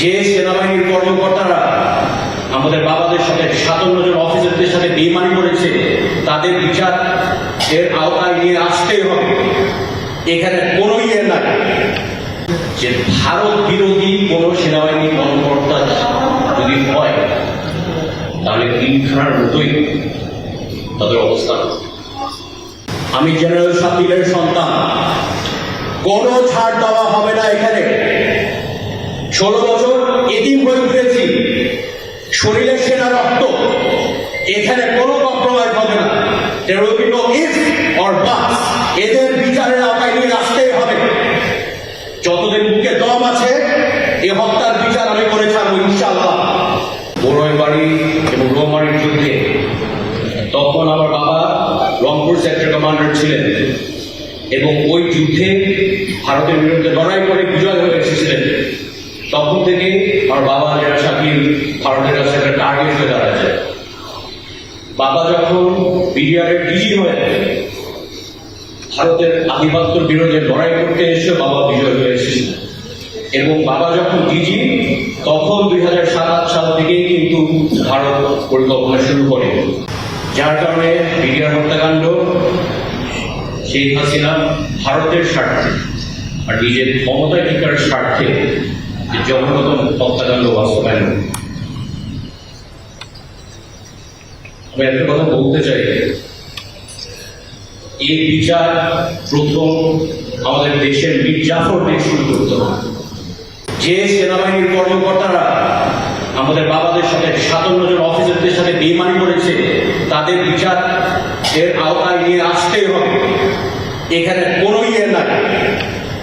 যে সেনাবাহিনীর কর্মকর্তারা আমাদের বাবাদের সাথে সাতান্ন জন অফিসারদের সাথে বেমানি করেছে, তাদের বিচার এর আওতায় নিয়ে আসতেই হবে। এখানে কোনো ইয়ে নাই। যে ভারত বিরোধী কোনো সেনাবাহিনী কর্মকর্তা যদি হয়, তাহলে তিনখানার মতোই তাদের অবস্থান আমি জেনারেল সাপিলের সন্তান। কোনো ছাড় দেওয়া হবে না এখানে। ষোলো বছর এদিন হয়ে ঘুরেছি শরীরে সেনা রক্ত। এখানে কোনো কম্প্রোমাইজ হবে না। There will be no. এদের বিচারের আওতায় নিয়ে আসতেই হবে। যতদিন বুকে দম আছে, এ হত্যার বিচার আমি করে ছাড়বো ইনশাআল্লাহ। বড়ই বাড়ি এবং রোমারির যুদ্ধে তখন আমার বাবা রংপুর সেক্টর কমান্ডার ছিলেন এবং ওই যুদ্ধে ভারতের বিরুদ্ধে লড়াই করে বিজয় হয়ে এসেছিলেন তখন থেকে আমার বাবা যারা শাকিল ভারতের কাছে একটা টার্গেট হয়ে দাঁড়াচ্ছে বাবা যখন বিডিআরের ডিজি হয়ে ভারতের আধিপত্যের বিরুদ্ধে লড়াই করতে এসে বাবা বিজয় হয়ে এসেছিলেন। এবং বাবা যখন ডিজি তখন দুই হাজার সাত সাল থেকেই কিন্তু ভারত পরিকল্পনা শুরু করে। যার কারণে বিডিআর হত্যাকাণ্ড, শেখ হাসিনা ভারতের স্বার্থে আর নিজের ক্ষমতা টিকার স্বার্থে জঘন্যতম হত্যাকাণ্ড বাস্তবায়ন করে। আমি একটা কথা বলতে চাই। এই বিচার প্রথম আমাদের দেশের মীর জাফর দিয়ে শুরু করতে হবে। যে সেনাবাহিনীর কর্মকর্তারা আমাদের বাবাদের সাথে, সাতান্ন জন অফিসারদের সাথে বেমানি করেছে, তাদের বিচার এর আওতায় নিয়ে আসতেই হবে। এখানে কোনো ইয়ে নাই।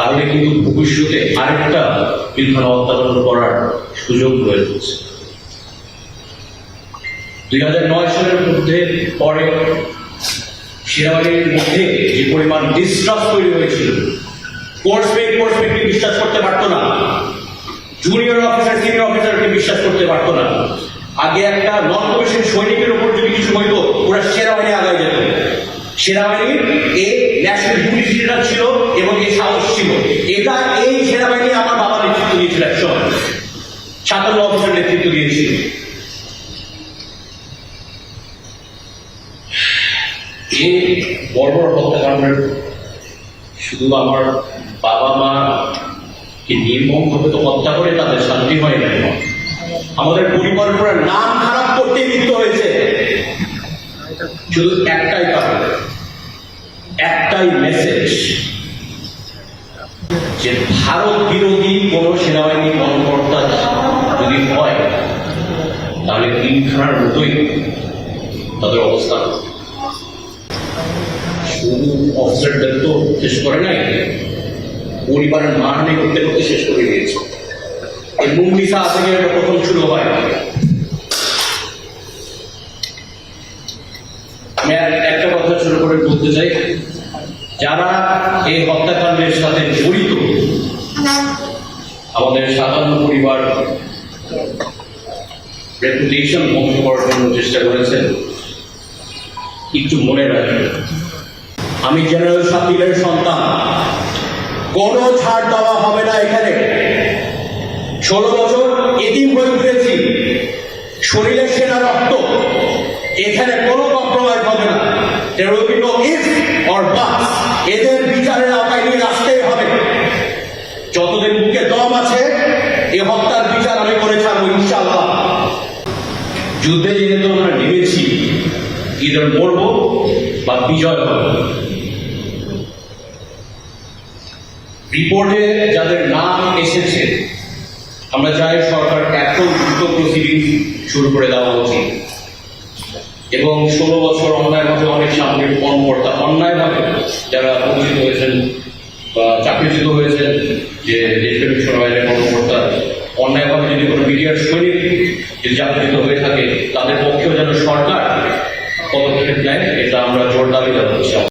তাহলে কিন্তু ভবিষ্যতে আরেকটা পিলখানা হত্যাকাণ্ড করার সুযোগ রয়ে যাচ্ছে দুই হাজার নয় সালের মধ্যে, পরে সেনাবাহিনীর মধ্যে যে পরিমাণ ডিস্ট্রাস্ট তৈরি হয়েছিল বিশ্বাস করতে পারতো না। জুনিয়র অফিসার সিনিয়র অফিসারকে বিশ্বাস করতে পারতো না। আগে একটা নন কমিশন সৈনিকের উপর যদি কিছু হইতো, ওরা সেনাবাহিনী আগায় যেত। সেনাবাহিনীর এ ন্যাশনাল ইউনিটিটা ছিল এবং এ সাহস ছিল। এটা এই সেনাবাহিনী আমার বাবা নেতৃত্ব দিয়েছিল এক সময়। সাতান্ন অফিসার নেতৃত্ব দিয়েছিল। এই বড় বড় হত্যাকাণ্ডের শুধু আমার বাবা মা কি নির্মম ভাবে তো হত্যা করে তাদের শান্তি হয় না আমাদের পরিবারের পুরো নাম খারাপ করতে লিপ্ত হয়েছে। শুধু একটাই কারণ। একটাই মেসেজ যে ভারত বিরোধী কোন সেনাবাহিনী কর্মকর্তা যদি হয়, তাহলে তিনখানার মতোই তাদের অবস্থান। শুধু অফিসারদের তো শেষ করে নাই, পরিবারের মারহানি করতে করতে শেষ করে দিয়েছে। এই মুংলিসা থেকে এটা প্রথম শুরু হয়। আমি একটা কথা শুরু করে বলতে চাই। যারা এই হত্যাকাণ্ডের সাথে জড়িত, আমাদের সাধারণ পরিবার রেপুটেশন ধ্বংস করার জন্য চেষ্টা করেছেন। একটু মনে রাখবেন। আমি জেনারেল সাপিলের সন্তান। কোনো ছাড় দেওয়া হবে না এখানে। ষোলো বছর এদিন হয়ে ঘুরেছি শরীরে সেনা রক্ত। এখানে কোনো কম্প্রোমাইজ হবে না। There will be no if. এদের বিচারের আওতায় নিয়ে আসতেই হবে। যতদিন বুকে দম আছে, এ হত্যার বিচার আমি করে ছাড়বো ইনশাআল্লাহ। যুদ্ধে যেহেতু আমরা নেমেছি ইদার মরবো বা বিজয় হবে। রিপোর্টে যাদের নাম এসেছে, আমরা চাই সরকার এত দ্রুত প্রসিডিং শুরু করে দেওয়া উচিত। এবং ষোলো বছর অন্যায়ভাবে অনেক সামনে কর্মকর্তা অন্যায়ভাবে যারা বঞ্চিত হয়েছেন বা চাকরিচ্যুত হয়েছেন, যে দেশপ্রেমিক সেনাবাহিনীর কর্মকর্তা অন্যায়ভাবে যদি কোনো মিডিয়ার সৈনিক যদি চাকরিচ্যুত হয়ে থাকে, তাদের পক্ষেও যেন সরকার পদক্ষেপ নেয়, এটা আমরা জোর দাবি জানাচ্ছি